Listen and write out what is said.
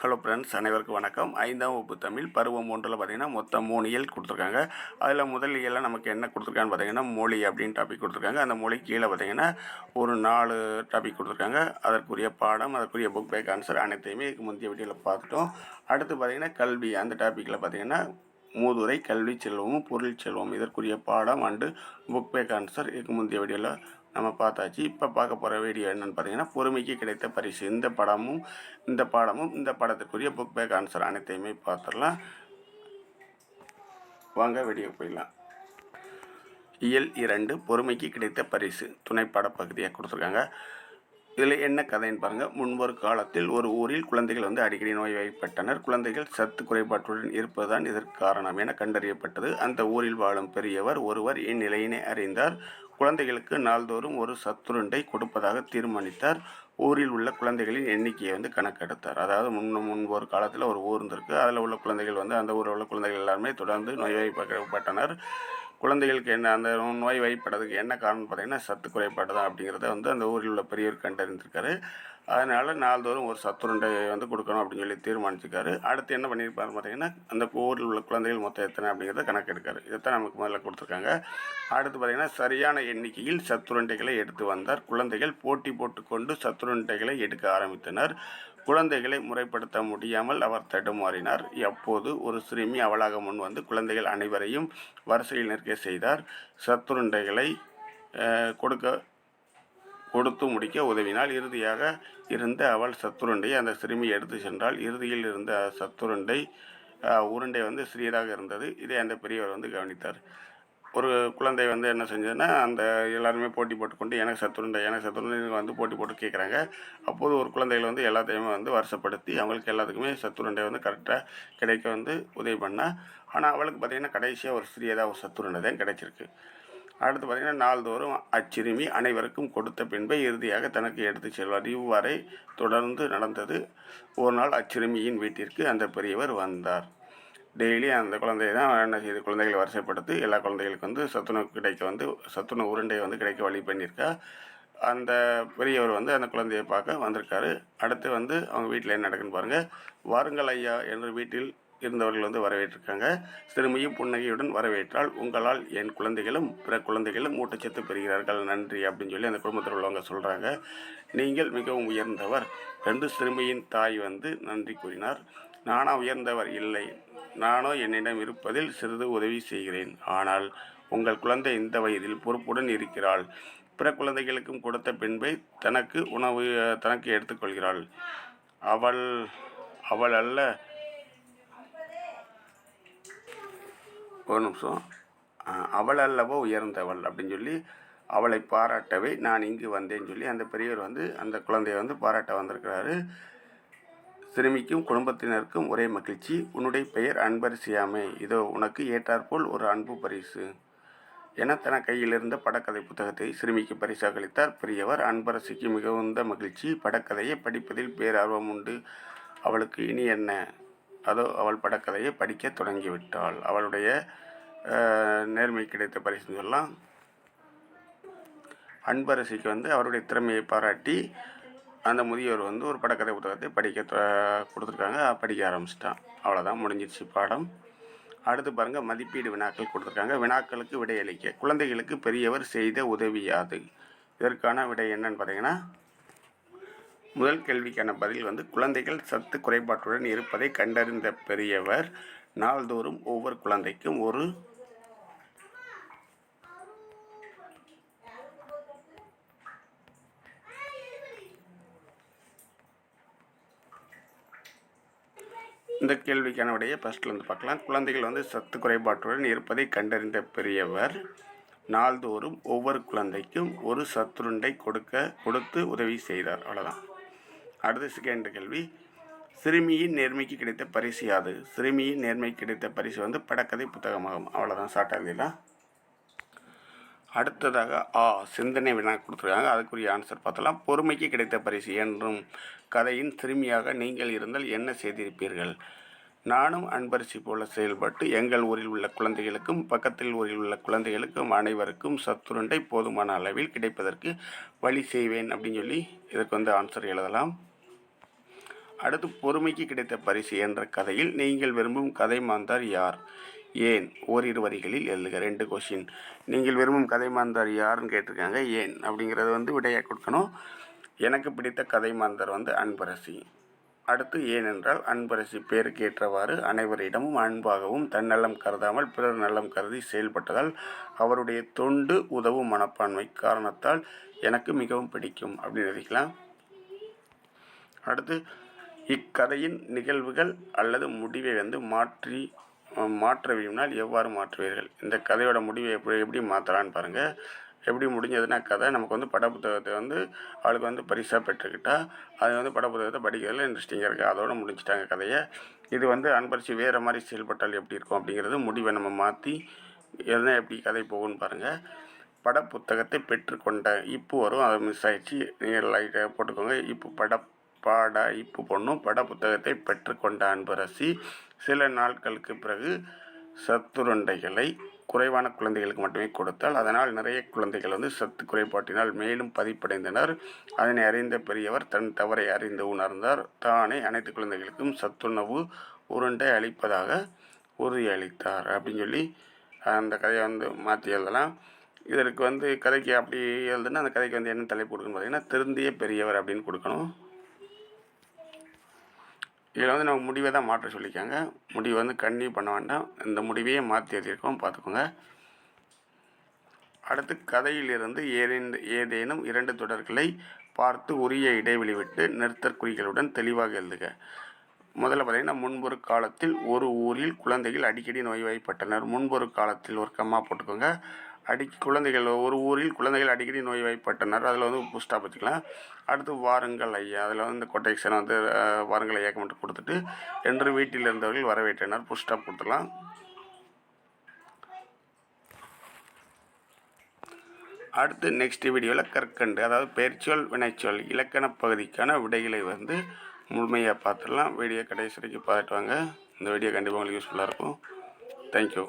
Hello friends அனைவருக்கும் வணக்கம். ஐந்தாம் வகுப்பு தமிழ் பருவம் ஒன்றில் பார்த்தீங்கன்னா மொத்தம் மூணு இயல் கொடுத்துருக்காங்க. அதில் முதல் இயலில் நமக்கு என்ன கொடுத்துருக்கான்னு பார்த்தீங்கன்னா மொழி அப்படின்னு டாபிக் கொடுத்துருக்காங்க. அந்த மொழி கீழே பார்த்தீங்கன்னா ஒரு நாலு டாபிக் கொடுத்துருக்காங்க. அதற்குரிய பாடம் அதற்குரிய புக் பேக் ஆன்சர் அனைத்தையுமே இதுக்கு முந்தைய வீடியோவில் பார்த்துட்டோம். அடுத்து பார்த்தீங்கன்னா கல்வி. அந்த டாப்பிக்கில் பார்த்தீங்கன்னா மூதுரை கல்வி செல்வமும் பொருள் செல்வம் இதற்குரிய பாடம் அண்டு புக் பேக் ஆன்சர் இதுக்கு முந்தைய வீடியோவில் நம்ம பார்த்தாச்சு. இப்போ பார்க்க போகிற வீடியோ என்னென்னு பார்த்தீங்கன்னா பொறுமைக்கு கிடைத்த பரிசு. இந்த படமும் இந்த பாடமும் இந்த படத்துக்குரிய புக் பேக் ஆன்சர் அனைத்தையுமே பார்த்துடலாம். வாங்க வீடியோ போயிடலாம். இயல் இரண்டு பொறுமைக்கு கிடைத்த பரிசு. துணைப்பாட பகுதியாக கொடுத்துருக்காங்க. இதில் என்ன கதைன்னு பாருங்கள் முன்பொரு காலத்தில் ஒரு ஊரில் குழந்தைகள் வந்து அடிக்கடி நோய்வாய்ப்பட்டனர். குழந்தைகள் சத்து குறைபாட்டுடன் இருப்பதுதான் இதற்கு காரணம் என கண்டறியப்பட்டது. அந்த ஊரில் வாழும் பெரியவர் ஒருவர் இந்நிலையினை அறிந்தார். குழந்தைகளுக்கு நாள்தோறும் ஒரு சத்துருண்டை கொடுப்பதாக தீர்மானித்தார். ஊரில் உள்ள குழந்தைகளின் எண்ணிக்கையை வந்து கணக்கெடுத்தார். அதாவது முன் முன்பு ஒரு காலத்தில் ஒரு ஊர் இருந்திருக்கு. அதில் உள்ள குழந்தைகள் வந்து அந்த ஊரில் உள்ள குழந்தைகள் எல்லாருமே தொடர்ந்து நோய்வாய்ப்பட்டனர். குழந்தைகளுக்கு என்ன அந்த நோய் வாய்ப்படதுக்கு என்ன காரணம் பார்த்தீங்கன்னா சத்து குறைபாடு தான் அப்படிங்கிறத வந்து அந்த ஊரில் உள்ள பெரியவர் கண்டறிந்திருக்காரு. அதனால் நாள்தோறும் ஒரு சத்துருண்டை வந்து கொடுக்கணும் அப்படின்னு சொல்லி தீர்மானிச்சிருக்காரு. அடுத்து என்ன பண்ணியிருப்பாரு பார்த்தீங்கன்னா அந்த ஊரில் உள்ள குழந்தைகள் மொத்தம் எத்தனை அப்படிங்கிறத கணக்கெடுக்காரு. இதைத்தான் நமக்கு முதல்ல கொடுத்துருக்காங்க. அடுத்து பார்த்தீங்கன்னா சரியான எண்ணிக்கையில் சத்துருண்டைகளை எடுத்து வந்தார். குழந்தைகள் போட்டி போட்டுக்கொண்டு சத்துருண்டைகளை எடுக்க ஆரம்பித்தனர். குழந்தைகளை முறைப்படுத்த முடியாமல் அவர் தடுமாறினார். அப்போது ஒரு சிறுமி அவளாக முன் வந்து குழந்தைகள் அனைவரையும் வரிசையில் நிற்க செய்தார். சத்துருண்டைகளை கொடுக்க கொடுத்து முடிக்க உதவினாள் இறுதியாக இருந்த அவள் சத்துருண்டை அந்த சிறுமி எடுத்து சென்றால் இறுதியில் இருந்த சத்துருண்டை உருண்டை வந்து சிறியதாக இருந்தது. இதை அந்த பெரியவர் வந்து கவனித்தார். ஒரு குழந்தை வந்து என்ன செஞ்சதுன்னா அந்த எல்லாருமே போட்டி போட்டுக்கொண்டு எனக்கு சத்துருண்டை எனக்கு சத்துருண்டை வந்து போட்டி போட்டு கேட்குறாங்க. அப்போது ஒரு குழந்தைகள் வந்து எல்லாத்தையுமே வந்து வருஷப்படுத்தி அவங்களுக்கு எல்லாத்துக்குமே சத்துருண்டை வந்து கரெக்டாக கிடைக்க வந்து உதவி பண்ணால் ஆனால் அவளுக்கு பார்த்திங்கன்னா கடைசியாக ஒரு சிறியதாக ஒரு சத்துருண்டை தான் கிடைச்சிருக்கு. அடுத்து பார்த்திங்கன்னா நாள்தோறும் அச்சிறுமி அனைவருக்கும் கொடுத்த பின்பை இறுதியாக தனக்கு எடுத்து செல்வார். இவ்வாறே தொடர்ந்து நடந்தது. ஒரு நாள் அச்சிறுமியின் வீட்டிற்கு அந்த பெரியவர் வந்தார். டெய்லி அந்த குழந்தைய தான் என்ன செய்து குழந்தைகளை வரிசைப்படுத்தி எல்லா குழந்தைகளுக்கு வந்து சத்துணவு கிடைக்க வந்து சத்துணவு உருண்டையை வந்து கிடைக்க வழி பண்ணியிருக்கா. அந்த பெரியவர் வந்து அந்த குழந்தையை பார்க்க வந்திருக்காரு. அடுத்து வந்து அவங்க வீட்டில் என்ன நடக்குன்னு பாருங்கள் வாருங்கள் ஐயா என்று வீட்டில் இருந்தவர்கள் வந்து வரவேற்றிருக்காங்க. சிறுமியும் புன்னகையுடன் வரவேற்றால் உங்களால் என் குழந்தைகளும் பிற குழந்தைகளும் ஊட்டச்சத்து பெறுகிறார்கள் நன்றி அப்படின்னு சொல்லி அந்த குடும்பத்தில் உள்ளவங்க சொல்கிறாங்க நீங்கள் மிகவும் உயர்ந்தவர். ரெண்டு சிறுமியின் தாய் வந்து நன்றி கூறினார். நானா உயர்ந்தவர்? இல்லை. நானோ என்னிடம் இருப்பதில் சிறிது உதவி செய்கிறேன். ஆனால் உங்கள் குழந்தை இந்த வயதில் பொறுப்புடன் இருக்கிறாள். பிற குழந்தைகளுக்கும் கொடுத்த பின்பை தனக்கு உணவு தனக்கு எடுத்துக்கொள்கிறாள். அவள் அவள் அல்ல ஒரு நிமிஷம். அவள் அல்லவோ உயர்ந்தவள் அப்படின்னு சொல்லி அவளை பாராட்டவே நான் இங்கு வந்தேன்னு சொல்லி அந்த பெரியவர் வந்து அந்த குழந்தையை வந்து பாராட்ட வந்திருக்கிறாரு. சிறுமிக்கும் குடும்பத்தினருக்கும் ஒரே மகிழ்ச்சி. உன்னுடைய பெயர் அன்பரிசியாமை. இதோ உனக்கு ஏற்றாற்போல் ஒரு அன்பு பரிசு. என தன கையில் இருந்த படக்கதை புத்தகத்தை சிறுமிக்கு பரிசாக அளித்தார் பெரியவர். அன்பரசிக்கு மிகுந்த மகிழ்ச்சி. படக்கதையை படிப்பதில் பேரார்வம் உண்டு. அவளுக்கு இனி என்ன? அதோ அவள் படக்கதையை படிக்க தொடங்கிவிட்டாள். அவளுடைய நேர்மை கிடைத்த பரிசு சொல்லலாம் அன்பரசிக்கு வந்து அவருடைய திறமையை பாராட்டி அந்த முதியோர் வந்து ஒரு படக்கதை புத்தகத்தை படிக்க கொடுத்துருக்காங்க. படிக்க ஆரம்பிச்சிட்டான் அவ்வளோதான் முடிஞ்சிருச்சு பாடம். அடுத்து பாருங்கள் மதிப்பீடு வினாக்கள் கொடுத்துருக்காங்க. வினாக்களுக்கு விடையளிக்க. குழந்தைகளுக்கு பெரியவர் செய்த உதவி யாது? இதற்கான விடை என்னன்னு பார்த்தீங்கன்னா முதல் கேள்விக்கான பதில் வந்து குழந்தைகள் சத்து குறைபாட்டுடன் இருப்பதை கண்டறிந்த பெரியவர் நாள்தோறும் ஒவ்வொரு குழந்தைக்கும் ஒரு இந்த கேள்விக்கான விடையை ஃபஸ்ட்லேருந்து பார்க்கலாம். குழந்தைகள் வந்து சத்து குறைபாட்டுடன் இருப்பதை கண்டறிந்த பெரியவர் நாள்தோறும் ஒவ்வொரு குழந்தைக்கும் ஒரு சத்துருண்டை கொடுக்க கொடுத்து உதவி செய்தார். அவ்வளோதான் அடுத்த செகண்ட் கேள்வி. சிறுமியின் நேர்மைக்கு கிடைத்த பரிசு யாது? சிறுமியின் நேர்மைக்கு கிடைத்த பரிசு வந்து படக்கதை புத்தகமாகும். அவ்வளோதான் ஷார்ட்டாக எழுதிடலாம் அடுத்ததாக ஆ சிந்தனை வினா கொடுத்துருக்காங்க. அதுக்குரிய ஆன்சர் பார்த்தலாம் பொறுமைக்கு கிடைத்த பரிசு என்றும் கதையின் சிறுமியாக நீங்கள் இருந்தால் என்ன செய்திருப்பீர்கள்? நானும் அன்பரிசி போல செயல்பட்டு எங்கள் ஊரில் உள்ள குழந்தைகளுக்கும் பக்கத்தில் ஊரில் உள்ள குழந்தைகளுக்கும் அனைவருக்கும் சத்துருண்டை போதுமான அளவில் கிடைப்பதற்கு வழி செய்வேன் அப்படின்னு சொல்லி இதுக்கு வந்து ஆன்சர் எழுதலாம். அடுத்து பொறுமைக்கு கிடைத்த பரிசு என்ற கதையில் நீங்கள் விரும்பும் கதை மாந்தார் யார்? ஏன்? ஓரிரு வரிகளில் எழுதுக. ரெண்டு கொஷின் நீங்கள் விரும்பும் கதை மாந்தார் யாருன்னு கேட்டிருக்காங்க. ஏன்? அப்படிங்கிறது வந்து விடையாக கொடுக்கணும். எனக்கு பிடித்த கதை மாந்தர் வந்து அன்பரசி. அடுத்து ஏனென்றால் அன்பரசி பேருக்கு ஏற்றவாறு அனைவரிடமும் அன்பாகவும் தன்னலம் கருதாமல் பிறர் நலம் கருதி செயல்பட்டதால் அவருடைய தொண்டு உதவும் மனப்பான்மை காரணத்தால் எனக்கு மிகவும் பிடிக்கும். அப்படின்னு எழுதிக்கலாம். அடுத்து இக்கதையின் நிகழ்வுகள் அல்லது முடிவை வந்து மாற்றி மாற்ற விரும்பினால் எவ்வாறு மாற்றுவீர்கள்? இந்த கதையோட முடிவை எப்படி எப்படி மாற்றலான்னு பாருங்கள் எப்படி முடிஞ்சதுன்னா கதை நமக்கு வந்து படப்புத்தகத்தை வந்து அவளுக்கு வந்து பரிசாக பெற்றுக்கிட்டா அது வந்து படப்புத்தகத்தை படிக்கிறதுல இன்ட்ரெஸ்டிங்காக இருக்குது அதோட முடிஞ்சிட்டாங்க கதையை. இது வந்து அன்பரிச்சு வேறு மாதிரி செயல்பட்டால் எப்படி இருக்கும் அப்படிங்கிறது முடிவை நம்ம மாற்றி எதுனா எப்படி கதை போகும்னு பாருங்கள் படப்புத்தகத்தை பெற்றுக்கொண்ட இப்போ வரும் அது மிஸ் ஆகிடுச்சு நீங்கள் லைட்டாக போட்டுக்கோங்க. இப்போ பட பாட இப்பு பொண்ணும் பட புத்தகத்தை பெற்றுக்கொண்ட அன்பரசி. சில நாட்களுக்கு பிறகு சத்துருண்டைகளை குறைவான குழந்தைகளுக்கு மட்டுமே கொடுத்தால் அதனால் நிறைய குழந்தைகள் வந்து சத்து குறைபாட்டினால் மேலும் பதிப்படைந்தனர். அதனை அறிந்த பெரியவர் தன் தவறை அறிந்து உணர்ந்தார். தானே அனைத்து குழந்தைகளுக்கும் சத்துணவு உருண்டை அளிப்பதாக உறுதியளித்தார் அப்படின்னு சொல்லி அந்த கதையை வந்து மாற்றி எழுதலாம். இதற்கு வந்து கதைக்கு அப்படி எழுதுனா அந்த கதைக்கு வந்து என்ன தலைப்பு கொடுக்கணும் பார்த்தீங்கன்னா திருந்திய பெரியவர் அப்படின்னு கொடுக்கணும். இதில் வந்து நம்ம முடிவை தான் மாற்ற சொல்லிக்காங்க முடிவை வந்து கண்டினியூ பண்ண வேண்டாம். இந்த முடிவையே மாற்றி எழுதியிருக்கோம். பார்த்துக்கோங்க. அடுத்து கதையிலிருந்து ஏதேனும் ஏதேனும் இரண்டு தொடர்களை பார்த்து உரிய இடைவெளி விட்டு நிறுத்தற்குறிகளுடன் தெளிவாக எழுதுக. முதல்ல பார்த்தீங்கன்னா முன்பொரு காலத்தில் ஒரு ஊரில் குழந்தைகள் அடிக்கடி நோய்வாய்ப்பட்டனர். முன்பொரு காலத்தில் ஒரு கம்மா போட்டுக்கோங்க. அடி குழந்தைகள் ஒரு ஊரில் குழந்தைகள் அடிக்கடி நோய்வாய்ப்பட்டனர். அதில் வந்து பூஸ்டாக வச்சுக்கலாம் அடுத்து வாருங்கள் ஐயா. அதில் வந்து இந்த கொட்டேஷன் வந்து வாருங்கள் ஐயா மட்டும் கொடுத்துட்டு என்று வீட்டில் இருந்தவர்கள் வரவேற்றனர். புஸ்டாப் கொடுத்துக்கலாம் அடுத்து நெக்ஸ்ட் வீடியோவில் கற்கண்டு அதாவது பெயர்ச்சொல் வினைச்சொல் இலக்கண பகுதிக்கான விடைகளை வந்து முழுமையாக பார்த்துடலாம். வீடியோ கடைசி வரைக்கும் பார்த்துட்டு வாங்க. இந்த வீடியோ கண்டிப்பாக உங்களுக்கு யூஸ்ஃபுல்லாக இருக்கும். தேங்க்யூ